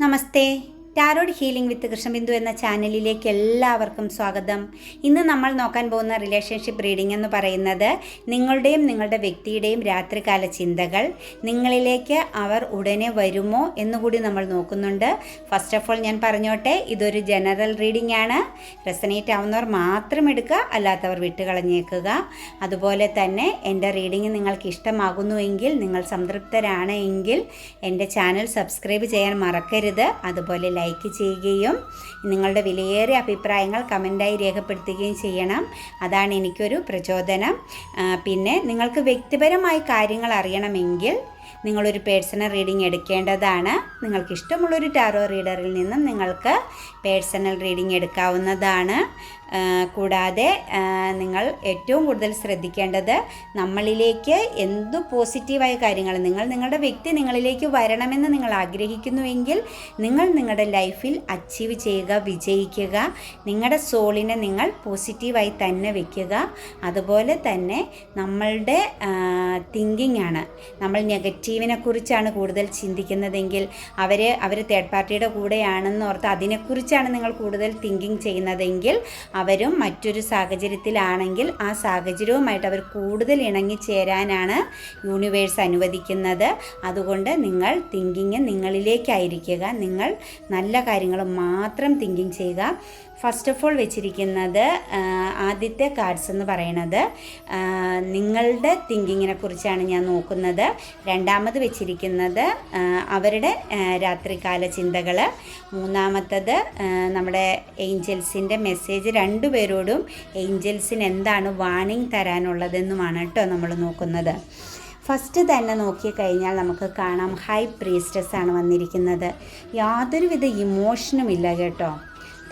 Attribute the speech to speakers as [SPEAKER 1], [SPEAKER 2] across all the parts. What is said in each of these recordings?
[SPEAKER 1] नमस्ते। Tarot healing വിത്ത് കൃഷ്ണബിന്ദു എന്ന ചാനലിലേക്ക് എല്ലാവർക്കും സ്വാഗതം. ഇന്ന് നമ്മൾ നോക്കാൻ പോകുന്ന റിലേഷൻഷിപ്പ് റീഡിംഗ് എന്ന് പറയുന്നത് നിങ്ങളുടെയും നിങ്ങളുടെ വ്യക്തിയുടെയും രാത്രികാല ചിന്തകൾ നിങ്ങളിലേക്ക് അവർ ഉടനെ വരുമോ എന്നുകൂടി നമ്മൾ നോക്കുന്നുണ്ട്. ഫസ്റ്റ് ഓഫ് ഓൾ ഞാൻ പറഞ്ഞോട്ടെ ഇതൊരു ജനറൽ റീഡിംഗ് ആണ്. റെസനേറ്റ് ആവുന്നവർ മാത്രം എടുക്കുക അല്ലാത്തവർ വിട്ടുകളഞ്ഞേക്കുക. അതുപോലെ തന്നെ എന്റെ റീഡിംഗ് നിങ്ങൾക്ക് ഇഷ്ടമാകുന്നുവെങ്കിൽ നിങ്ങൾ സംതൃപ്തരാണ് എങ്കിൽ എന്റെ ചാനൽ സബ്സ്ക്രൈബ് ചെയ്യാൻ മറക്കരുത്. അതുപോലെ ലൈക്ക് ചെയ്യുകയും നിങ്ങളുടെ വിലയേറിയ അഭിപ്രായങ്ങൾ കമന്റായി രേഖപ്പെടുത്തുകയും ചെയ്യണം. അതാണ് എനിക്കൊരു പ്രചോദനം. പിന്നെ നിങ്ങൾക്ക് വ്യക്തിപരമായി കാര്യങ്ങൾ അറിയണമെങ്കിൽ നിങ്ങളൊരു പേഴ്സണൽ റീഡിംഗ് എടുക്കേണ്ടതാണ്. നിങ്ങൾക്ക് ഇഷ്ടമുള്ളൊരു ടാറോ റീഡറിൽ നിന്നും നിങ്ങൾക്ക് പേഴ്സണൽ റീഡിംഗ് എടുക്കാവുന്നതാണ്. കൂടാതെ നിങ്ങൾ ഏറ്റവും കൂടുതൽ ശ്രദ്ധിക്കേണ്ടത് നമ്മളിലേക്ക് എന്തു പോസിറ്റീവായ കാര്യങ്ങൾ നിങ്ങൾ നിങ്ങളുടെ വ്യക്തി നിങ്ങളിലേക്ക് വരണമെന്ന് നിങ്ങൾ ആഗ്രഹിക്കുന്നുവെങ്കിൽ നിങ്ങൾ നിങ്ങളുടെ ലൈഫിൽ അച്ചീവ് ചെയ്യുക വിജയിക്കുക. നിങ്ങളുടെ സോളിനെ നിങ്ങൾ പോസിറ്റീവായി തന്നെ വയ്ക്കുക അതുപോലെ തന്നെ നമ്മളുടെ തിങ്കിങ് ആണ്. നമ്മൾ നെഗറ്റീവിനെ കുറിച്ചാണ് കൂടുതൽ ചിന്തിക്കുന്നതെങ്കിൽ അവർ അവർ തേർഡ് പാർട്ടിയുടെ കൂടെയാണെന്ന് ഓർത്ത് അതിനെക്കുറിച്ചാണ് നിങ്ങൾ കൂടുതൽ തിങ്കിങ് ചെയ്യുന്നതെങ്കിൽ അവരും മറ്റൊരു സാഹചര്യത്തിലാണെങ്കിൽ ആ സാഹചര്യവുമായിട്ട് അവർ കൂടുതൽ ഇണങ്ങിച്ചേരാനാണ് യൂണിവേഴ്സ് അനുവദിക്കുന്നത്. അതുകൊണ്ട് നിങ്ങൾ തിങ്കിങ് നിങ്ങളിലേക്കായിരിക്കുക. നിങ്ങൾ നല്ല കാര്യങ്ങൾ മാത്രം തിങ്കിങ് ചെയ്യുക. ഫസ്റ്റ് ഓഫ് ഓൾ വെച്ചിരിക്കുന്നത് ആദ്യത്തെ കാർഡ്സ് എന്ന് പറയുന്നത് നിങ്ങളുടെ തിങ്കിങ്ങിനെ കുറിച്ചാണ് ഞാൻ നോക്കുന്നത്. രണ്ടാമത് വെച്ചിരിക്കുന്നത് അവരുടെ രാത്രികാല ചിന്തകൾ മൂന്നാമത്തത് നമ്മുടെ ഏഞ്ചൽസിന്റെ മെസ്സേജ് രണ്ടുപേരോടും ഏഞ്ചൽസിന് എന്താണ് വാണിംഗ് തരാനുള്ളതെന്നുമാണ് കേട്ടോ നമ്മൾ നോക്കുന്നത്. ഫസ്റ്റ് തന്നെ നോക്കിക്കഴിഞ്ഞാൽ നമുക്ക് കാണാം ഹൈ പ്രീസ്റ്റസ് ആണ് വന്നിരിക്കുന്നത്. യാതൊരുവിധ ഇമോഷനും ഇല്ല കേട്ടോ.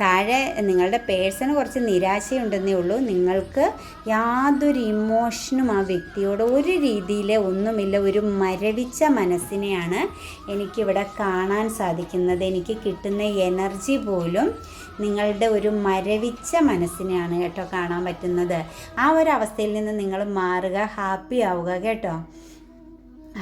[SPEAKER 1] താഴെ നിങ്ങളുടെ പേഴ്സണ് കുറച്ച് നിരാശയുണ്ടെന്നേ ഉള്ളൂ. നിങ്ങൾക്ക് യാതൊരു ഇമോഷനും ആ വ്യക്തിയോട് ഒരു രീതിയിലെ ഒന്നുമില്ല. ഒരു മരവിച്ച മനസ്സിനെയാണ് എനിക്കിവിടെ കാണാൻ സാധിക്കുന്നത്. എനിക്ക് കിട്ടുന്ന എനർജി പോലും നിങ്ങളുടെ ഒരു മരവിച്ച മനസ്സിനെയാണ് കേട്ടോ കാണാൻ പറ്റുന്നത്. ആ ഒരു അവസ്ഥയിൽ നിന്ന് നിങ്ങൾ മാറുക ഹാപ്പി ആവുക കേട്ടോ.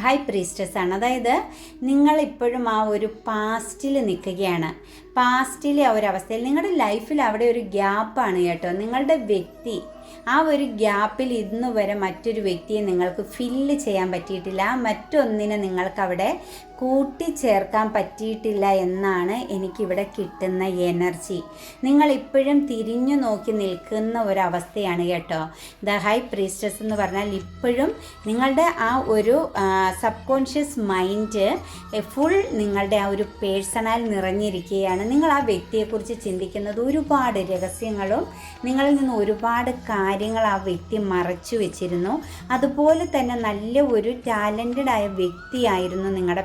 [SPEAKER 1] ഹൈ പ്രീസ്റ്റസ് ആണ്. അതായത് നിങ്ങൾ ഇപ്പോഴും ആ ഒരു പാസ്റ്റിൽ നിൽക്കുകയാണ്. പാസ്റ്റിലെ ആ ഒരു അവസ്ഥയിൽ നിങ്ങളുടെ ലൈഫിൽ അവിടെ ഒരു ഗ്യാപ്പാണ് കേട്ടോ. നിങ്ങളുടെ വ്യക്തി ആ ഒരു ഗ്യാപ്പിൽ ഇന്ന് വരെ മറ്റൊരു വ്യക്തിയെ നിങ്ങൾക്ക് ഫില്ല് ചെയ്യാൻ പറ്റിയിട്ടില്ല. മറ്റൊന്നിനെ നിങ്ങൾക്ക് അവിടെ കൂട്ടിച്ചേർക്കാൻ പറ്റിയിട്ടില്ല എന്നാണ് എനിക്കിവിടെ കിട്ടുന്ന എനർജി. നിങ്ങൾ ഇപ്പോഴും തിരിഞ്ഞു നോക്കി നിൽക്കുന്ന ഒരവസ്ഥയാണ് കേട്ടോ. ദ ഹൈ പ്രീസ്റ്റസ് എന്ന് പറഞ്ഞാൽ ഇപ്പോഴും നിങ്ങളുടെ ആ ഒരു സബ് കോൺഷ്യസ് മൈൻഡ് ഫുൾ നിങ്ങളുടെ ആ ഒരു പേഴ്സണൽ നിറഞ്ഞിരിക്കുകയാണ്. നിങ്ങൾ ആ വ്യക്തിയെക്കുറിച്ച് ചിന്തിക്കുന്നത് ഒരുപാട് രഹസ്യങ്ങളും നിങ്ങളിൽ നിന്ന് ഒരുപാട് കാര്യങ്ങൾ ആ വ്യക്തി മറച്ചു വെച്ചിരുന്നു. അതുപോലെ തന്നെ നല്ല ഒരു ടാലന്റഡ് ആയ വ്യക്തിയായിരുന്നു നിങ്ങളുടെ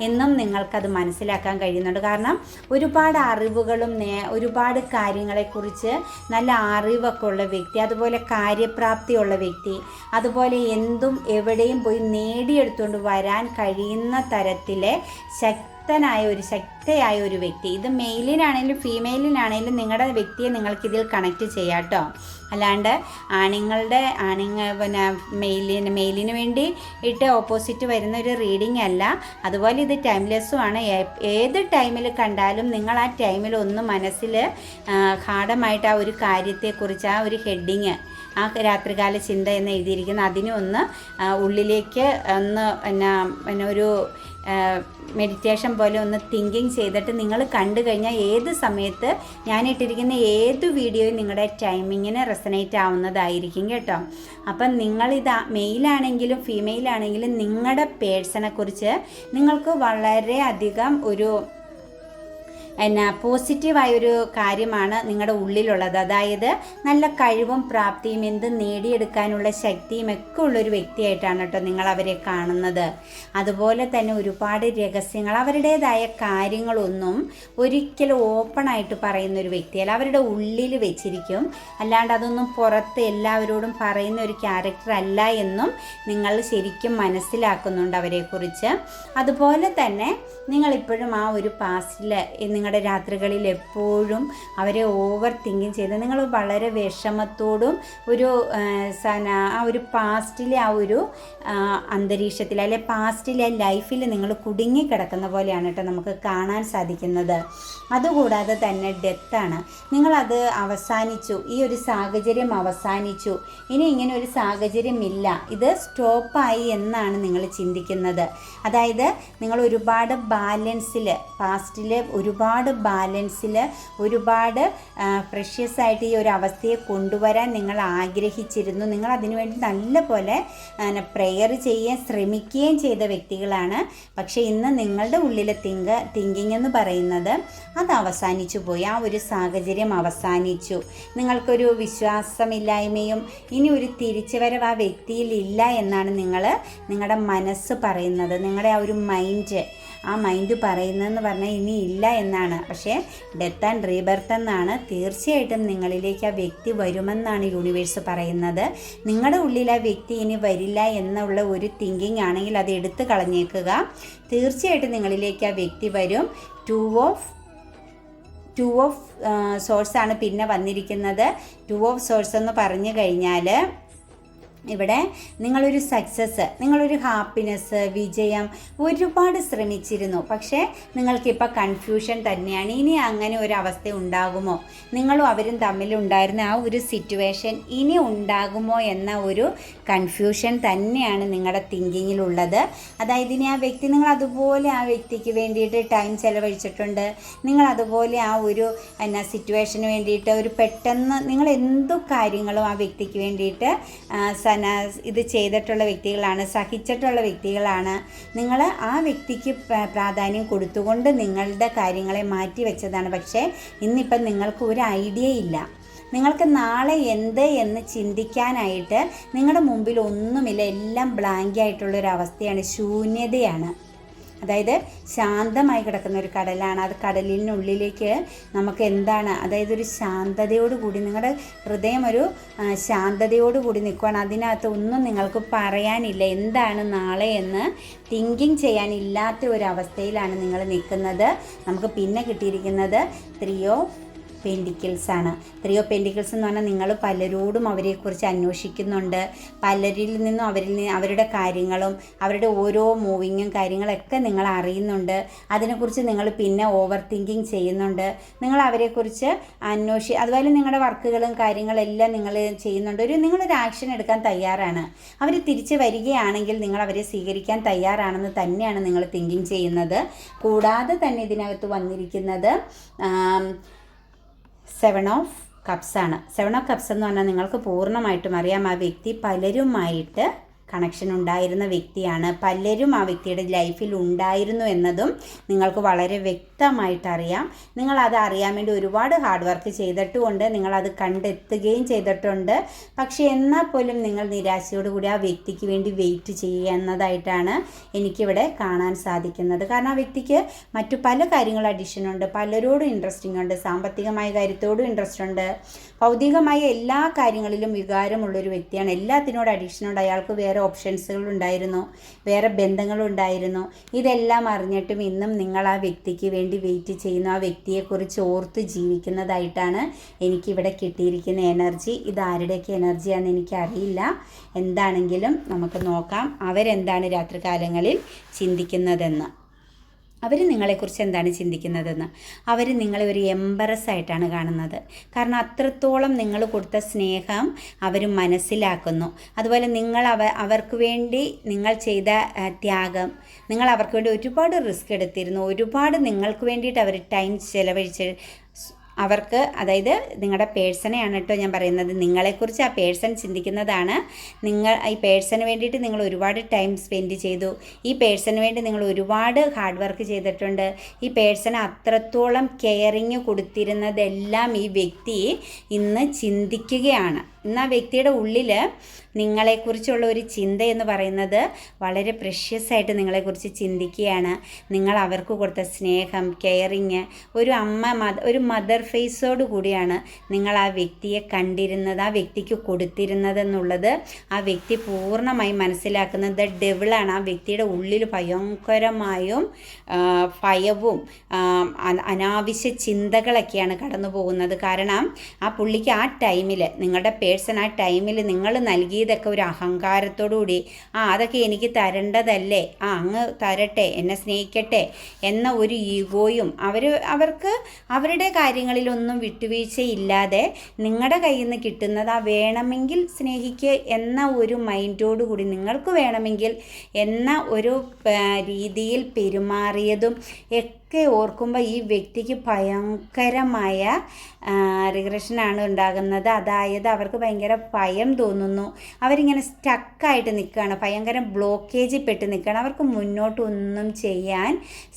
[SPEAKER 1] എന്നും നിങ്ങൾക്കത് മനസ്സിലാക്കാൻ കഴിയുന്നുണ്ട്. കാരണം ഒരുപാട് അറിവുകളും നേ- ഒരുപാട് കാര്യങ്ങളെക്കുറിച്ച് നല്ല അറിവൊക്കെ ഉള്ള വ്യക്തി അതുപോലെ കാര്യപ്രാപ്തിയുള്ള വ്യക്തി അതുപോലെ എന്തും എവിടെയും പോയി നേടിയെടുത്തുകൊണ്ട് വരാൻ കഴിയുന്ന തരത്തിലെ ശക്തനായ ഒരു ശക്തയായ ഒരു വ്യക്തി. ഇത് മെയിലിനാണെങ്കിലും ഫീമെയിലിനാണെങ്കിലും നിങ്ങളുടെ വ്യക്തിയെ നിങ്ങൾക്കിതിൽ കണക്ട് ചെയ്യാം കേട്ടോ അല്ലാണ്ട് ആണുങ്ങളുടെ ആണുങ്ങ പിന്നെ മെയിലിന് മെയിലിന് വേണ്ടി ഇട്ട് ഓപ്പോസിറ്റ് വരുന്ന ഒരു റീഡിംഗ് അല്ല. അതുപോലെ ഇത് ടൈംലെസ്സും ആണ് ഏത് ടൈമിൽ കണ്ടാലും നിങ്ങൾ ആ ടൈമിൽ ഒന്ന് മനസ്സിൽ ഹാർഡമായിട്ട് ആ ഒരു കാര്യത്തെക്കുറിച്ച് ആ ഒരു ഹെഡിങ് ആ രാത്രികാല ചിന്ത എന്ന് എഴുതിയിരിക്കുന്ന അതിനൊന്ന് ഉള്ളിലേക്ക് ഒന്ന് എന്നാ പിന്നെ ഒരു മെഡിറ്റേഷൻ പോലെ ഒന്ന് തിങ്കിങ് ചെയ്തിട്ട് നിങ്ങൾ കണ്ടു കഴിഞ്ഞാൽ ഏത് സമയത്ത് ഞാനിട്ടിരിക്കുന്ന ഏത് വീഡിയോയും നിങ്ങളുടെ ടൈമിങ്ങിന് റെസനേറ്റ് ആവുന്നതായിരിക്കും കേട്ടോ. അപ്പം നിങ്ങളിത് മെയിലാണെങ്കിലും ഫീമെയിലാണെങ്കിലും നിങ്ങളുടെ പേഴ്സണെ കുറിച്ച് നിങ്ങൾക്ക് വളരെയധികം ഒരു എന്നാ പോസിറ്റീവായൊരു കാര്യമാണ് നിങ്ങളുടെ ഉള്ളിലുള്ളത്. അതായത് നല്ല കഴിവും പ്രാപ്തിയും എന്ത് നേടിയെടുക്കാനുള്ള ശക്തിയും ഒക്കെ ഉള്ളൊരു വ്യക്തിയായിട്ടാണ് കേട്ടോ നിങ്ങൾ അവരെ കാണുന്നത്. അതുപോലെ തന്നെ ഒരുപാട് രഹസ്യങ്ങൾ അവരുടേതായ കാര്യങ്ങളൊന്നും ഒരിക്കലും ഓപ്പണായിട്ട് പറയുന്ന ഒരു വ്യക്തിയല്ല അവരുടെ ഉള്ളിൽ വെച്ചിരിക്കും. അല്ലാണ്ട് അതൊന്നും പുറത്ത് എല്ലാവരോടും പറയുന്ന ഒരു ക്യാരക്ടർ അല്ല എന്നും നിങ്ങൾ ശരിക്കും മനസ്സിലാക്കുന്നുണ്ട് അവരെക്കുറിച്ച്. അതുപോലെ തന്നെ നിങ്ങളിപ്പോഴും ആ ഒരു പാസ്റ്റിൽ നിങ്ങളുടെ രാത്രികളിൽ എപ്പോഴും അവരെ ഓവർ തിങ്കിങ് ചെയ്ത് നിങ്ങൾ വളരെ വിഷമത്തോടും ഒരു സന ആ ഒരു പാസ്റ്റിലെ ആ ഒരു അന്തരീക്ഷത്തിൽ അല്ലെ പാസ്റ്റിലെ ലൈഫിൽ നിങ്ങൾ കുടുങ്ങിക്കിടക്കുന്ന പോലെയാണ് കേട്ടോ നമുക്ക് കാണാൻ സാധിക്കുന്നത്. അതുകൂടാതെ തന്നെ ഡെത്താണ് നിങ്ങളത് അവസാനിച്ചു. ഈ ഒരു സാഹചര്യം അവസാനിച്ചു. ഇനി ഇങ്ങനെ ഒരു സാഹചര്യമില്ല. ഇത് സ്റ്റോപ്പായി എന്നാണ് നിങ്ങൾ ചിന്തിക്കുന്നത്. അതായത് നിങ്ങൾ ഒരുപാട് ബാലൻസിൽ പാസ്റ്റിൽ ഒരുപാട് ബാലൻസിൽ ഒരുപാട് ഫ്രഷ്യസ് ആയിട്ട് ഈ ഒരു അവസ്ഥയെ കൊണ്ടുവരാൻ നിങ്ങൾ ആഗ്രഹിച്ചിരുന്നു. നിങ്ങൾ അതിനുവേണ്ടി നല്ല പോലെ പ്രെയർ ചെയ്യാൻ ശ്രമിക്കുകയും ചെയ്ത വ്യക്തികളാണ്. പക്ഷേ ഇന്ന് നിങ്ങളുടെ ഉള്ളിലെ തിങ്ക് തിങ്കിങ് എന്ന് പറയുന്നത് അത് അവസാനിച്ചു പോയി. ആ ഒരു സാഹചര്യം അവസാനിച്ചു. നിങ്ങൾക്കൊരു വിശ്വാസമില്ലായ്മയും ഇനി ഒരു തിരിച്ചുവരവ് ആ വ്യക്തിയിൽ ഇല്ല എന്നാണ് നിങ്ങൾ നിങ്ങളുടെ മനസ്സ് പറയുന്നത്. നിങ്ങളുടെ ആ ഒരു മൈൻഡ് ആ മൈൻഡ് പറയുന്നതെന്ന് പറഞ്ഞാൽ ഇനി ഇല്ല എന്നാണ്. പക്ഷേ ഡെത്ത് ആൻഡ് റീബർത്ത് എന്നാണ് തീർച്ചയായിട്ടും നിങ്ങളിലേക്ക് ആ വ്യക്തി വരുമെന്നാണ് യൂണിവേഴ്സ് പറയുന്നത്. നിങ്ങളുടെ ഉള്ളിൽ ആ വ്യക്തി ഇനി വരില്ല എന്നുള്ള ഒരു തിങ്കിങ് ആണെങ്കിൽ അത് എടുത്തു കളഞ്ഞേക്കുക. തീർച്ചയായിട്ടും നിങ്ങളിലേക്ക് ആ വ്യക്തി വരും. ടു ഓഫ് ടു ഓഫ് സോഴ്സാണ് പിന്നെ വന്നിരിക്കുന്നത്. ടു ഓഫ് സോഴ്സ് എന്ന് പറഞ്ഞു കഴിഞ്ഞാൽ ഇവിടെ നിങ്ങളൊരു സക്സസ് നിങ്ങളൊരു ഹാപ്പിനെസ് വിജയം ഒരുപാട് ശ്രമിച്ചിരുന്നു. പക്ഷേ നിങ്ങൾക്കിപ്പോൾ കൺഫ്യൂഷൻ തന്നെയാണ്. ഇനി അങ്ങനെ ഒരു അവസ്ഥ ഉണ്ടാകുമോ? നിങ്ങളും അവരും തമ്മിലുണ്ടായിരുന്ന ആ ഒരു സിറ്റുവേഷൻ ഇനി ഉണ്ടാകുമോ എന്ന ഒരു കൺഫ്യൂഷൻ തന്നെയാണ് നിങ്ങളുടെ തിങ്കിങ്ങിലുള്ളത് അതായത് ഇനി ആ വ്യക്തി നിങ്ങൾ അതുപോലെ ആ വ്യക്തിക്ക് വേണ്ടിയിട്ട് ടൈം ചിലവഴിച്ചിട്ടുണ്ട്. നിങ്ങൾ അതുപോലെ ആ ഒരു എന്നാ സിറ്റുവേഷന് വേണ്ടിയിട്ട് ഒരു പെട്ടെന്ന് നിങ്ങൾ എന്തു കാര്യങ്ങളും ആ വ്യക്തിക്ക് വേണ്ടിയിട്ട് സന ഇത് ചെയ്തിട്ടുള്ള വ്യക്തികളാണ് സഹിച്ചിട്ടുള്ള വ്യക്തികളാണ്. നിങ്ങൾ ആ വ്യക്തിക്ക് പ്രാധാന്യം കൊടുത്തുകൊണ്ട് നിങ്ങളുടെ കാര്യങ്ങളെ മാറ്റി വെച്ചതാണ്. പക്ഷേ ഇന്നിപ്പം നിങ്ങൾക്ക് ഒരു ഐഡിയ ഇല്ല. നിങ്ങൾക്ക് നാളെ എന്ത് എന്ന് ചിന്തിക്കാനായിട്ട് നിങ്ങളുടെ മുമ്പിൽ ഒന്നുമില്ല. എല്ലാം ബ്ലാങ്ക് ആയിട്ടുള്ളൊരവസ്ഥയാണ് ശൂന്യതയാണ്. അതായത് ശാന്തമായി കിടക്കുന്ന ഒരു കടലാണ്. അത് കടലിനുള്ളിലേക്ക് നമുക്ക് എന്താണ്? അതായത് ഒരു ശാന്തതയോട് കൂടി നിങ്ങളുടെ ഹൃദയം ഒരു ആ, ശാന്തതയോട് കൂടി നിൽക്കുകയാണ് അതിനകത്ത് ഒന്നും നിങ്ങൾക്ക് പറയാനില്ല. എന്താണ് നാളെ എന്ന് തിങ്കിങ് ചെയ്യാനില്ലാത്ത ഒരു അവസ്ഥയിലാണ് നിങ്ങൾ നിൽക്കുന്നത്. നമുക്ക് പിന്നെ കിട്ടിയിരിക്കുന്നത് ത്രീയോ പെൻഡിക്കിൾസ് ആണ്. ത്രീയോ പെൻഡിക്കിൾസ് എന്ന് പറഞ്ഞാൽ നിങ്ങൾ പലരോടും അവരെക്കുറിച്ച് അന്വേഷിക്കുന്നുണ്ട്. പലരിൽ നിന്നും അവരിൽ നിന്ന് അവരുടെ കാര്യങ്ങളും അവരുടെ ഓരോ മൂവിങ്ങും കാര്യങ്ങളൊക്കെ നിങ്ങൾ അറിയുന്നുണ്ട്. അതിനെക്കുറിച്ച് നിങ്ങൾ പിന്നെ ഓവർ തിങ്കിങ് ചെയ്യുന്നുണ്ട്. നിങ്ങൾ അവരെക്കുറിച്ച് അന്വേഷി അതുപോലെ നിങ്ങളുടെ വർക്കുകളും കാര്യങ്ങളെല്ലാം നിങ്ങൾ ചെയ്യുന്നുണ്ട്. ഒരു നിങ്ങളൊരു ആക്ഷൻ എടുക്കാൻ തയ്യാറാണ്. അവർ തിരിച്ച് വരികയാണെങ്കിൽ നിങ്ങൾ അവരെ സ്വീകരിക്കാൻ തയ്യാറാണെന്ന് തന്നെയാണ് നിങ്ങൾ തിങ്കിങ് ചെയ്യുന്നത്. കൂടാതെ തന്നെ ഇതിനകത്ത് വന്നിരിക്കുന്നത് സെവൻ ഓഫ് കപ്സാണ് സെവൻ ഓഫ് കപ്സ് എന്ന് പറഞ്ഞാൽ നിങ്ങൾക്ക് പൂർണമായിട്ടും അറിയാം ആ വ്യക്തി പലരുമായിട്ട് കണക്ഷൻ ഉണ്ടായിരുന്ന വ്യക്തിയാണ്. പലരും ആ വ്യക്തിയുടെ ലൈഫിൽ ഉണ്ടായിരുന്നു എന്നതും നിങ്ങൾക്ക് വളരെ വ്യക്തമായിട്ട് അറിയാം. അത് അറിയാൻ വേണ്ടി ഒരുപാട് ഹാർഡ് വർക്ക് ചെയ്തിട്ടുമുണ്ട്. നിങ്ങളത് കണ്ടെത്തുകയും ചെയ്തിട്ടുണ്ട്. പക്ഷേ എന്നാൽ പോലും നിങ്ങൾ നിരാശയോടുകൂടി ആ വ്യക്തിക്ക് വേണ്ടി വെയിറ്റ് ചെയ്യുക എന്നതായിട്ടാണ് എനിക്കിവിടെ കാണാൻ സാധിക്കുന്നത്. കാരണം ആ വ്യക്തിക്ക് മറ്റു പല കാര്യങ്ങളും അഡിഷൻ ഉണ്ട്. പലരോടും ഇൻട്രസ്റ്റിംഗ് ഉണ്ട്. സാമ്പത്തികമായ കാര്യത്തോടും ഇൻട്രസ്റ്റ് ഉണ്ട്. ഭൗതികമായ എല്ലാ കാര്യങ്ങളിലും വികാരമുള്ളൊരു വ്യക്തിയാണ്. എല്ലാത്തിനോട് അഡിക്ഷനോട് അയാൾക്ക് വേറെ ഓപ്ഷൻസുകൾ ഉണ്ടായിരുന്നു. വേറെ ബന്ധങ്ങളുണ്ടായിരുന്നു ഇതെല്ലാം അറിഞ്ഞിട്ടും ഇന്നും നിങ്ങൾ ആ വ്യക്തിക്ക് വേണ്ടി വെയിറ്റ് ചെയ്യുന്നു. ആ വ്യക്തിയെക്കുറിച്ച് ഓർത്ത് ജീവിക്കുന്നതായിട്ടാണ് എനിക്കിവിടെ കിട്ടിയിരിക്കുന്ന എനർജി ഇത് ആരുടെയൊക്കെ എനർജിയാണെന്ന് എനിക്കറിയില്ല. എന്താണെങ്കിലും നമുക്ക് നോക്കാം. അവരെന്താണ് രാത്രികാലങ്ങളിൽ ചിന്തിക്കുന്നതെന്ന്. അവർ നിങ്ങളെക്കുറിച്ച് എന്താണ് ചിന്തിക്കുന്നതെന്ന്? അവർ നിങ്ങളെ ഒരു എംബറസ് ആയിട്ടാണ് കാണുന്നത്. കാരണം അത്രത്തോളം നിങ്ങൾ കൊടുത്ത സ്നേഹം അവർ മനസ്സിലാക്കുന്നു. അതുപോലെ നിങ്ങൾ അവ അവർക്ക് വേണ്ടി നിങ്ങൾ ചെയ്ത ത്യാഗം നിങ്ങൾ അവർക്ക് വേണ്ടി ഒരുപാട് റിസ്ക് എടുത്തിരുന്നു. ഒരുപാട് നിങ്ങൾക്ക് വേണ്ടിയിട്ട് അവർ ടൈം ചിലവഴിച്ച് അവർക്ക് അതായത് നിങ്ങളുടെ പേഴ്സണെയാണ് കേട്ടോ ഞാൻ പറയുന്നത്. നിങ്ങളെക്കുറിച്ച് ആ പേഴ്സൺ ചിന്തിക്കുന്നതാണ്. നിങ്ങൾ ഈ പേഴ്സണ് വേണ്ടിയിട്ട് നിങ്ങൾ ഒരുപാട് ടൈം സ്പെൻഡ് ചെയ്തു. ഈ പേഴ്സണ് വേണ്ടി നിങ്ങൾ ഒരുപാട് ഹാർഡ് വർക്ക് ചെയ്തിട്ടുണ്ട്. ഈ പേഴ്സണ് അത്രത്തോളം കെയറിങ് കൊടുത്തിരുന്നതെല്ലാം ഈ വ്യക്തി ഇന്ന് ചിന്തിക്കുകയാണ്. ഇന്ന് ആ വ്യക്തിയുടെ ഉള്ളിൽ നിങ്ങളെക്കുറിച്ചുള്ള ഒരു ചിന്ത എന്ന് പറയുന്നത് വളരെ പ്രഷ്യസ് ആയിട്ട് നിങ്ങളെക്കുറിച്ച് ചിന്തിക്കുകയാണ്. നിങ്ങൾ അവർക്ക് കൊടുത്ത സ്നേഹം കെയറിങ് ഒരു അമ്മ മദ ഒരു മദർ ഫേസോട് കൂടിയാണ് നിങ്ങൾ ആ വ്യക്തിയെ കണ്ടിരുന്നത് ആ വ്യക്തിക്ക് കൊടുത്തിരുന്നത് എന്നുള്ളത് ആ വ്യക്തി പൂർണമായി മനസ്സിലാക്കുന്നത് ദ ഡെവിളാണ് ആ വ്യക്തിയുടെ ഉള്ളിൽ ഭയങ്കരമായും ഭയവും അനാവശ്യ ചിന്തകളൊക്കെയാണ് കടന്നു പോകുന്നത് കാരണം ആ പുള്ളിക്ക് ആ ടൈമിൽ നിങ്ങളുടെ പേഴ്സൺ ആ ടൈമിൽ നിങ്ങൾ നൽകിയതൊക്കെ ഒരു അഹങ്കാരത്തോടുകൂടി ആ അതൊക്കെ എനിക്ക് തരേണ്ടതല്ലേ ആ അങ്ങ് തരട്ടെ എന്നെ സ്നേഹിക്കട്ടെ എന്ന ഒരു ഈഗോയും അവർ അവർക്ക് അവരുടെ കാര്യങ്ങളിലൊന്നും വിട്ടുവീഴ്ചയില്ലാതെ നിങ്ങളുടെ കയ്യിൽ നിന്ന് കിട്ടുന്നത് ആ വേണമെങ്കിൽ സ്നേഹിക്കുക എന്ന ഒരു മൈൻഡോടു കൂടി നിങ്ങൾക്ക് വേണമെങ്കിൽ എന്ന ഒരു രീതിയിൽ പെരുമാറിയതും ഒക്കെ ഓർക്കുമ്പോൾ ഈ വ്യക്തിക്ക് ഭയങ്കരമായ റിഗ്രഷനാണ് ഉണ്ടാകുന്നത്. അതായത് അവർക്ക് ഭയങ്കര ഭയം തോന്നുന്നു. അവരിങ്ങനെ സ്റ്റക്കായിട്ട് നിൽക്കുകയാണ്. ഭയങ്കര ബ്ലോക്കേജിൽ പെട്ട് നിൽക്കുകയാണ്. അവർക്ക് മുന്നോട്ടൊന്നും ചെയ്യാൻ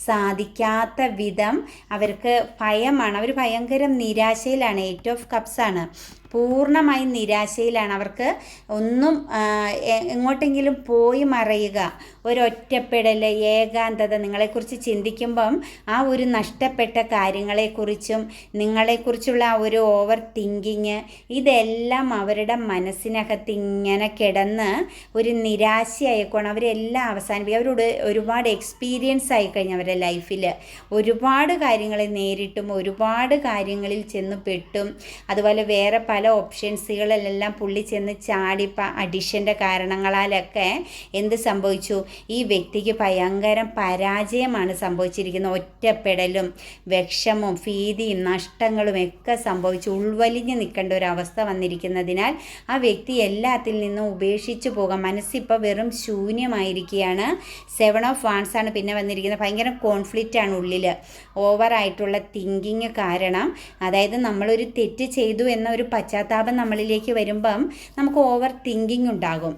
[SPEAKER 1] സാധിക്കാത്ത വിധം അവർക്ക് ഭയമാണ്. അവർ ഭയങ്കര നിരാശയിലാണ്. എയ്റ്റ് ഓഫ് കപ്സാണ് പൂർണമായും നിരാശയിലാണ്. അവർക്ക് ഒന്നും എങ്ങോട്ടെങ്കിലും പോയി മറയുക. ഒരൊറ്റപ്പെടൽ ഏകാന്തത നിങ്ങളെക്കുറിച്ച് ചിന്തിക്കുമ്പം ആ ഒരു നഷ്ടപ്പെട്ട കാര്യങ്ങളെക്കുറിച്ചും നിങ്ങളെക്കുറിച്ചുള്ള ആ ഒരു ഓവർ തിങ്കിങ് ഇതെല്ലാം അവരുടെ മനസ്സിനകത്ത് ഇങ്ങനെ കിടന്ന് ഒരു നിരാശയായിക്കോണം. അവരെല്ലാം അവസാനിപ്പിക്കും. അവരോട് ഒരുപാട് എക്സ്പീരിയൻസ് ആയിക്കഴിഞ്ഞു അവരുടെ ലൈഫിൽ ഒരുപാട് കാര്യങ്ങളെ നേരിട്ടും ഒരുപാട് കാര്യങ്ങളിൽ ചെന്ന് പെട്ടും. അതുപോലെ വേറെ പല ഓപ്ഷൻസുകളിലെല്ലാം പുള്ളി ചെന്ന് ചാടിപ്പ അഡിഷന്റെ കാരണങ്ങളാലൊക്കെ എന്ത് സംഭവിച്ചു? ഈ വ്യക്തിക്ക് ഭയങ്കര പരാജയമാണ് സംഭവിച്ചിരിക്കുന്നത്. ഒറ്റപ്പെടലും വിഷമവും ഭീതിയും നഷ്ടങ്ങളും ഒക്കെ സംഭവിച്ചു ഉൾവലിഞ്ഞ് നിൽക്കേണ്ട ഒരു അവസ്ഥ വന്നിരിക്കുന്നതിനാൽ ആ വ്യക്തി എല്ലാത്തിൽ നിന്നും ഉപേക്ഷിച്ചു പോകാം. മനസ്സിപ്പോൾ വെറും ശൂന്യമായിരിക്കുകയാണ്. സെവൻ ഓഫ് വാൺസ് ആണ് പിന്നെ വന്നിരിക്കുന്നത്. ഭയങ്കര കോൺഫ്ലിക്റ്റ് ആണ് ഉള്ളിൽ ഓവറായിട്ടുള്ള തിങ്കിങ് കാരണം അതായത് നമ്മളൊരു തെറ്റ് ചെയ്തു എന്ന ഒരു പശ്ചാത്താപം നമ്മളിലേക്ക് വരുമ്പം നമുക്ക് ഓവർ തിങ്കിങ് ഉണ്ടാകും.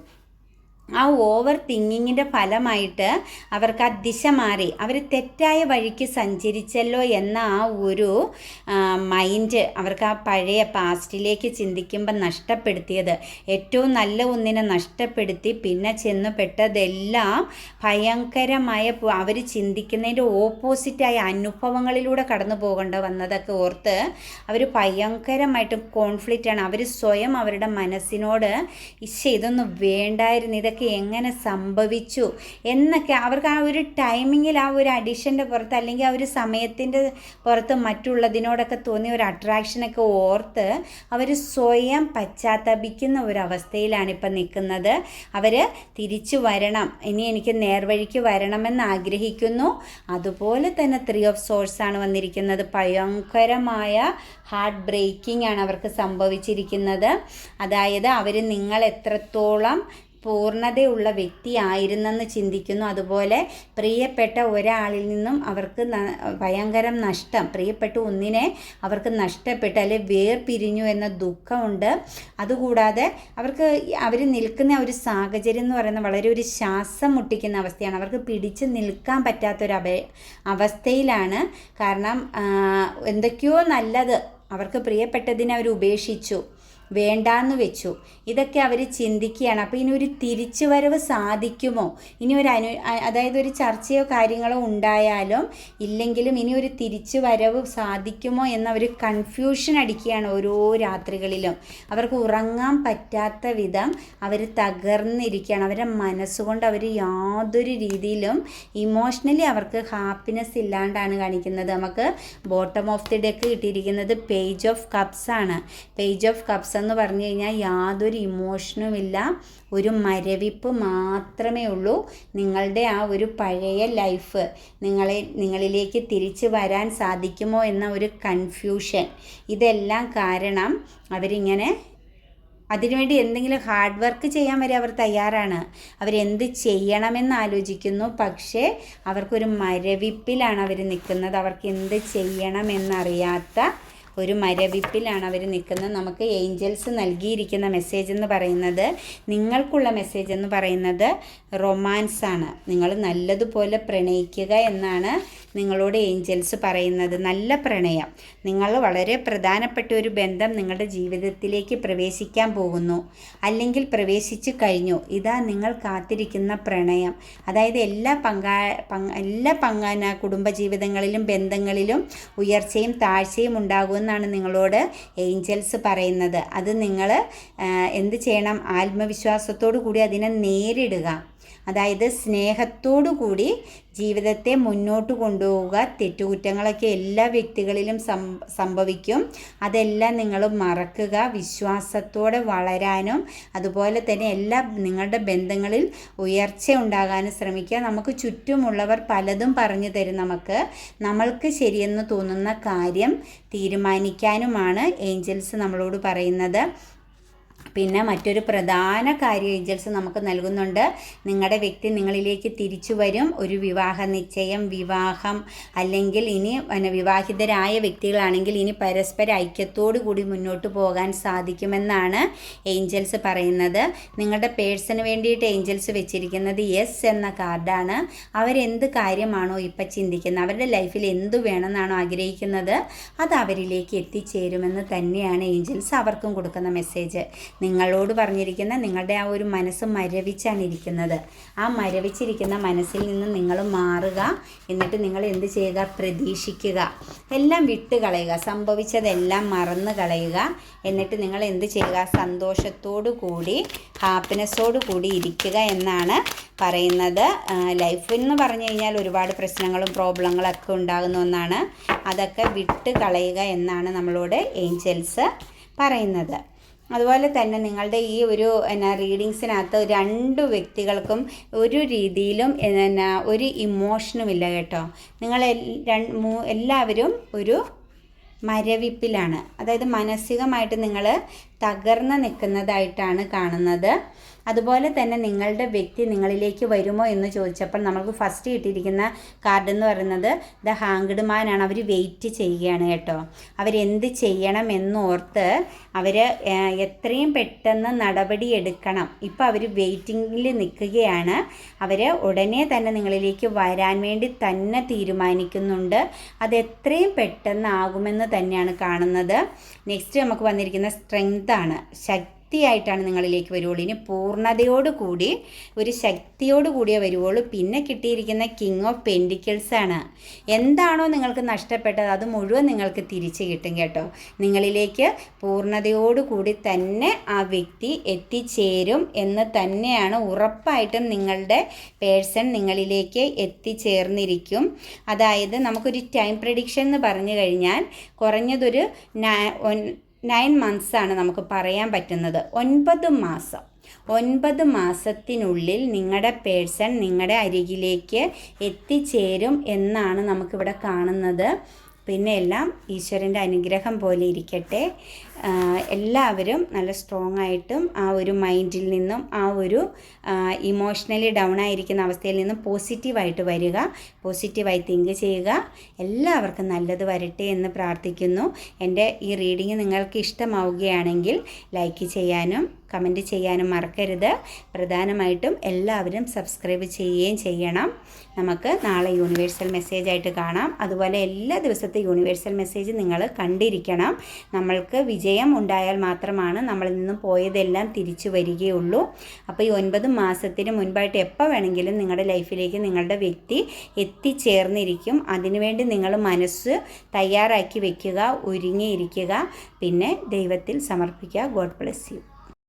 [SPEAKER 1] ആ ഓവർ തിങ്കിങ്ങിന്റെ ഫലമായിട്ട് അവർക്ക് ആ ദിശ മാറി. അവർ തെറ്റായ വഴിക്ക് സഞ്ചരിച്ചല്ലോ എന്ന ആ ഒരു മൈൻഡ് അവർക്ക് ആ പഴയ പാസ്റ്റിലേക്ക് ചിന്തിക്കുമ്പോൾ നഷ്ടപ്പെടുത്തിയത്. ഏറ്റവും നല്ല ഒന്നിനെ നഷ്ടപ്പെടുത്തി പിന്നെ ചെന്ന് പെട്ടതെല്ലാം ഭയങ്കരമായ അവർ ചിന്തിക്കുന്നതിന്റെ ഓപ്പോസിറ്റായ അനുഭവങ്ങളിലൂടെ കടന്നു പോകേണ്ട വന്നതൊക്കെ ഓർത്ത് അവർ ഭയങ്കരമായിട്ട് കോൺഫ്ലിക്റ്റ് ആണ്. അവർ സ്വയം അവരുടെ മനസ്സിനോട് ഇശ ഇതൊന്നും വേണ്ടായിരുന്നു. ഇതൊക്കെ എങ്ങനെ സംഭവിച്ചു? എന്നൊക്കെ അവർക്ക് ആ ഒരു ടൈമിങ്ങിൽ ആ ഒരു അഡിഷന്റെ പുറത്ത് അല്ലെങ്കിൽ ആ ഒരു സമയത്തിന്റെ പുറത്ത് മറ്റുള്ളതിനോടൊക്കെ തോന്നിയ ഒരു അട്രാക്ഷനൊക്കെ ഓർത്ത് അവർ സ്വയം പശ്ചാത്തപിക്കുന്ന ഒരു അവസ്ഥയിലാണ് ഇപ്പം നിൽക്കുന്നത്. അവർ തിരിച്ചു വരണം. ഇനി എനിക്ക് നേർവഴിക്ക് വരണമെന്ന് ആഗ്രഹിക്കുന്നു. അതുപോലെ തന്നെ ത്രീ ഓഫ് സോഴ്സ് ആണ് വന്നിരിക്കുന്നത്. ഭയങ്കരമായ ഹാർട്ട് ബ്രേക്കിംഗ് ആണ് അവർക്ക് സംഭവിച്ചിരിക്കുന്നത്. അതായത് അവർ നിങ്ങൾ എത്രത്തോളം പൂർണതയുള്ള വ്യക്തിയായിരുന്നെന്ന് ചിന്തിക്കുന്നു. അതുപോലെ പ്രിയപ്പെട്ട ഒരാളിൽ നിന്നും അവർക്ക് ഭയങ്കരം നഷ്ടം പ്രിയപ്പെട്ട ഒന്നിനെ അവർക്ക് നഷ്ടപ്പെട്ട് അല്ലെ വേർപിരിഞ്ഞു എന്ന ദുഃഖമുണ്ട്. അതുകൂടാതെ അവർക്ക് അവർ നിൽക്കുന്ന ഒരു സാഹചര്യം എന്ന് പറയുന്നത് വളരെ ഒരു ശ്വാസം മുട്ടിക്കുന്ന അവസ്ഥയാണ്. അവർക്ക് പിടിച്ച് നിൽക്കാൻ പറ്റാത്തൊരു അഭ അവസ്ഥയിലാണ്. കാരണം എന്തൊക്കെയോ നല്ലത് അവർക്ക് പ്രിയപ്പെട്ടതിനെ അവർ ഉപേക്ഷിച്ചു. വേണ്ടാന്ന് വെച്ചു. ഇതൊക്കെ അവർ ചിന്തിക്കുകയാണ്. അപ്പോൾ ഇനി ഒരു തിരിച്ചുവരവ് സാധിക്കുമോ? ഇനി ഒരു അനു അതായത് ഒരു ചർച്ചയോ കാര്യങ്ങളോ ഉണ്ടായാലും ഇല്ലെങ്കിലും ഇനി ഒരു തിരിച്ചു വരവ് സാധിക്കുമോ എന്നവർ കൺഫ്യൂഷൻ അടിക്കുകയാണ് ഓരോ രാത്രികളിലും. അവർക്ക് ഉറങ്ങാൻ പറ്റാത്ത വിധം അവർ തകർന്നിരിക്കുകയാണ്. അവരുടെ മനസ്സുകൊണ്ട് അവർ യാതൊരു രീതിയിലും ഇമോഷണലി അവർക്ക് ഹാപ്പിനെസ് ഇല്ലാണ്ടാണ് കാണിക്കുന്നത്. നമുക്ക് ബോട്ടം ഓഫ് ദി ഡെക്ക് കിട്ടിയിരിക്കുന്നത് പേജ് ഓഫ് കപ്സ് ആണ്. പേജ് ഓഫ് കപ്സ് എന്ന് പറഞ്ഞു കഴിഞ്ഞാൽ യാതൊരു ഇമോഷനും ഇല്ല ഒരു മരവിപ്പ് മാത്രമേ ഉള്ളൂ. നിങ്ങളുടെ ആ ഒരു പഴയ ലൈഫ് നിങ്ങളെ നിങ്ങളിലേക്ക് തിരിച്ചു വരാൻ സാധിക്കുമോ എന്ന ഒരു കൺഫ്യൂഷൻ. ഇതെല്ലാം കാരണം അവരിങ്ങനെ അതിനുവേണ്ടി എന്തെങ്കിലും ഹാർഡ് വർക്ക് ചെയ്യാൻ വരെ അവർ തയ്യാറാണ്. അവരെന്ത് ചെയ്യണമെന്ന് ആലോചിക്കുന്നു. പക്ഷേ അവർക്കൊരു മരവിപ്പിലാണ് അവർ നിൽക്കുന്നത്. അവർക്ക് എന്ത് ചെയ്യണമെന്നറിയാത്ത ഒരു മരവിപ്പിലാണ് അവർ നിൽക്കുന്നത്. നമുക്ക് ഏഞ്ചൽസ് നൽകിയിരിക്കുന്ന മെസ്സേജ് എന്ന് പറയുന്നത് നിങ്ങൾക്കുള്ള മെസ്സേജ് എന്ന് പറയുന്നത് റൊമാൻസ് ആണ്. നിങ്ങൾ നല്ലതുപോലെ പ്രണയിക്കുക എന്നാണ് നിങ്ങളോട് ഏഞ്ചൽസ് പറയുന്നത്. നല്ല പ്രണയം. നിങ്ങൾ വളരെ പ്രധാനപ്പെട്ട ഒരു ബന്ധം നിങ്ങളുടെ ജീവിതത്തിലേക്ക് പ്രവേശിക്കാൻ പോകുന്നു. അല്ലെങ്കിൽ പ്രവേശിച്ചു കഴിഞ്ഞു. ഇതാ നിങ്ങൾ കാത്തിരിക്കുന്ന പ്രണയം. അതായത് എല്ലാ പങ്കാ എല്ലാ പങ്കാന കുടുംബജീവിതങ്ങളിലും ബന്ധങ്ങളിലും ഉയർച്ചയും താഴ്ചയും ഉണ്ടാകുമെന്നാണ് നിങ്ങളോട് ഏഞ്ചൽസ് പറയുന്നത്. അത് നിങ്ങൾ എന്ത് ചെയ്യണം? ആത്മവിശ്വാസത്തോടു കൂടി അതിനെ നേരിടുക. അതായത് സ്നേഹത്തോടു കൂടി ജീവിതത്തെ മുന്നോട്ട് കൊണ്ടുപോവുക. തെറ്റുകുറ്റങ്ങളൊക്കെ എല്ലാ വ്യക്തികളിലും സംഭവിക്കും. അതെല്ലാം നിങ്ങൾ മറക്കുക. വിശ്വാസത്തോടെ വളരാനും അതുപോലെ തന്നെ എല്ലാ നിങ്ങളുടെ ബന്ധങ്ങളിൽ ഉയർച്ച ഉണ്ടാകാനും ശ്രമിക്കുക. നമുക്ക് ചുറ്റുമുള്ളവർ പലതും പറഞ്ഞു തരും നമുക്ക്. നമ്മൾക്ക് ശരിയെന്ന് തോന്നുന്ന കാര്യം തീരുമാനിക്കാനുമാണ് ഏഞ്ചൽസ് നമ്മളോട് പറയുന്നത്. പിന്നെ മറ്റൊരു പ്രധാന കാര്യ ഏഞ്ചൽസ് നമുക്ക് നൽകുന്നുണ്ട്. നിങ്ങളുടെ വ്യക്തി നിങ്ങളിലേക്ക് തിരിച്ചു വരും. ഒരു വിവാഹ നിശ്ചയം വിവാഹം അല്ലെങ്കിൽ ഇനി വിവാഹിതരായ വ്യക്തികളാണെങ്കിൽ ഇനി പരസ്പര ഐക്യത്തോടു കൂടി മുന്നോട്ട് പോകാൻ സാധിക്കുമെന്നാണ് ഏഞ്ചൽസ് പറയുന്നത്. നിങ്ങളുടെ പേഴ്സണ് വേണ്ടിയിട്ട് ഏഞ്ചൽസ് വെച്ചിരിക്കുന്നത് യെസ് എന്ന കാർഡാണ്. അവരെന്ത് കാര്യമാണോ ഇപ്പം ചിന്തിക്കുന്നത്? അവരുടെ ലൈഫിൽ എന്ത് വേണമെന്നാണോ ആഗ്രഹിക്കുന്നത്? അത് അവരിലേക്ക് എത്തിച്ചേരുമെന്ന് തന്നെയാണ് ഏഞ്ചൽസ് അവർക്കും കൊടുക്കുന്ന മെസ്സേജ്. നിങ്ങളോട് പറഞ്ഞിരിക്കുന്ന നിങ്ങളുടെ ആ ഒരു മനസ്സ് മരവിച്ചാണ് ഇരിക്കുന്നത്. ആ മരവിച്ചിരിക്കുന്ന മനസ്സിൽ നിന്ന് നിങ്ങൾ മാറുക. എന്നിട്ട് നിങ്ങൾ എന്ത് ചെയ്യുക? പ്രതീക്ഷിക്കുക. എല്ലാം വിട്ട് കളയുക സംഭവിച്ചതെല്ലാം മറന്നു കളയുക. എന്നിട്ട് നിങ്ങൾ എന്ത് ചെയ്യുക? സന്തോഷത്തോടു കൂടി ഹാപ്പിനെസ്സോടു കൂടി ഇരിക്കുക എന്നാണ് പറയുന്നത്. ലൈഫ് എന്ന് പറഞ്ഞു കഴിഞ്ഞാൽ ഒരുപാട് പ്രശ്നങ്ങളും പ്രോബ്ലങ്ങളൊക്കെ ഉണ്ടാകുന്ന ഒന്നാണ്. അതൊക്കെ വിട്ട് കളയുക എന്നാണ് നമ്മളോട് ഏഞ്ചൽസ് പറയുന്നത്. അതുപോലെ തന്നെ നിങ്ങളുടെ ഈ ഒരു എന്നാ റീഡിങ്സിനകത്ത് രണ്ട് വ്യക്തികൾക്കും ഒരു രീതിയിലും എന്നാ ഒരു ഇമോഷനും ഇല്ല കേട്ടോ. നിങ്ങൾ എല്ലാവരും ഒരു മരവിപ്പിലാണ്. അതായത് മാനസികമായിട്ട് നിങ്ങൾ തകർന്ന് നിൽക്കുന്നതായിട്ടാണ് കാണുന്നത്. അതുപോലെ തന്നെ നിങ്ങളുടെ വ്യക്തി നിങ്ങളിലേക്ക് വരുമോ എന്ന് ചോദിച്ചപ്പോൾ നമുക്ക് ഫസ്റ്റ് കിട്ടിയിരിക്കുന്ന കാർഡ് എന്ന് പറയുന്നത് ദ ഹാങ്ക്ഡ് ആണ്. അവർ വെയിറ്റ് ചെയ്യുകയാണ് കേട്ടോ. അവരെന്ത് ചെയ്യണം എന്നോർത്ത് അവർ എത്രയും പെട്ടെന്ന് നടപടി എടുക്കണം. ഇപ്പോൾ അവർ വെയിറ്റിങ്ങിൽ നിൽക്കുകയാണ്. അവർ ഉടനെ തന്നെ നിങ്ങളിലേക്ക് വരാൻ വേണ്ടി തന്നെ തീരുമാനിക്കുന്നുണ്ട്. അത് എത്രയും പെട്ടെന്ന് ആകുമെന്ന് തന്നെയാണ് കാണുന്നത്. നെക്സ്റ്റ് നമുക്ക് വന്നിരിക്കുന്ന സ്ട്രെങ്ത് ആണ്. ശക്തി ശക്തിയായിട്ടാണ് നിങ്ങളിലേക്ക് വരുവുള്ളൂ. ഇനി പൂർണതയോടുകൂടി ഒരു ശക്തിയോട് കൂടിയേ വരുവുള്ളൂ. പിന്നെ കിട്ടിയിരിക്കുന്ന കിങ് ഓഫ് പെൻഡിക്കിൾസ് ആണ്. എന്താണോ നിങ്ങൾക്ക് നഷ്ടപ്പെട്ടത് അത് മുഴുവൻ നിങ്ങൾക്ക് തിരിച്ചു കിട്ടും കേട്ടോ. നിങ്ങളിലേക്ക് പൂർണതയോടുകൂടി തന്നെ ആ വ്യക്തി എത്തിച്ചേരും എന്ന് തന്നെയാണ് ഉറപ്പായിട്ടും നിങ്ങളുടെ പേഴ്സൺ നിങ്ങളിലേക്ക് എത്തിച്ചേർന്നിരിക്കും. അതായത് നമുക്കൊരു ടൈം പ്രഡിക്ഷൻ എന്ന് പറഞ്ഞു കഴിഞ്ഞാൽ കുറഞ്ഞതൊരു നയൻ മന്ത്സ് ആണ് നമുക്ക് പറയാൻ പറ്റുന്നത്. ഒൻപത് മാസം. ഒൻപത് മാസത്തിനുള്ളിൽ നിങ്ങളുടെ പേഴ്സൺ നിങ്ങളുടെ അരികിലേക്ക് എത്തിച്ചേരും എന്നാണ് നമുക്കിവിടെ കാണുന്നത്. പിന്നെ എല്ലാം ഈശ്വരന്റെ അനുഗ്രഹം പോലെ ഇരിക്കട്ടെ. എല്ലാവരും നല്ല സ്ട്രോങ് ആയിട്ടും ആ ഒരു മൈൻഡിൽ നിന്നും ആ ഒരു ഇമോഷണലി ഡൗൺ ആയിരിക്കുന്ന അവസ്ഥയിൽ നിന്നും പോസിറ്റീവായിട്ട് വരിക. പോസിറ്റീവായി തിങ്ക് ചെയ്യുക. എല്ലാവർക്കും നല്ലത് വരട്ടെ എന്ന് പ്രാർത്ഥിക്കുന്നു. എന്റെ ഈ റീഡിങ് നിങ്ങൾക്ക് ഇഷ്ടമാവുകയാണെങ്കിൽ ലൈക്ക് ചെയ്യാനും കമന്റ് ചെയ്യാനും മറക്കരുത്. പ്രധാനമായിട്ടും എല്ലാവരും സബ്സ്ക്രൈബ് ചെയ്യുകയും ചെയ്യണം. നമുക്ക് നാളെ യൂണിവേഴ്സൽ മെസ്സേജ് ആയിട്ട് കാണാം. അതുപോലെ എല്ലാ ദിവസത്തെ യൂണിവേഴ്സൽ മെസ്സേജ് നിങ്ങൾ കണ്ടിരിക്കണം. നമ്മൾക്ക് വിജയം ഉണ്ടായാൽ മാത്രമാണ് നമ്മളിൽ നിന്നും പോയതെല്ലാം തിരിച്ചു വരികയുള്ളൂ. അപ്പോൾ ഈ ഒൻപത് മാസത്തിന് മുൻപായിട്ട് എപ്പോൾ വേണമെങ്കിലും നിങ്ങളുടെ ലൈഫിലേക്ക് നിങ്ങളുടെ വ്യക്തി എത്തിച്ചേർന്നിരിക്കും. അതിനുവേണ്ടി നിങ്ങൾ മനസ്സ് തയ്യാറാക്കി വയ്ക്കുക ഒരുങ്ങിയിരിക്കുക. പിന്നെ ദൈവത്തിൽ സമർപ്പിക്കുക. God bless you.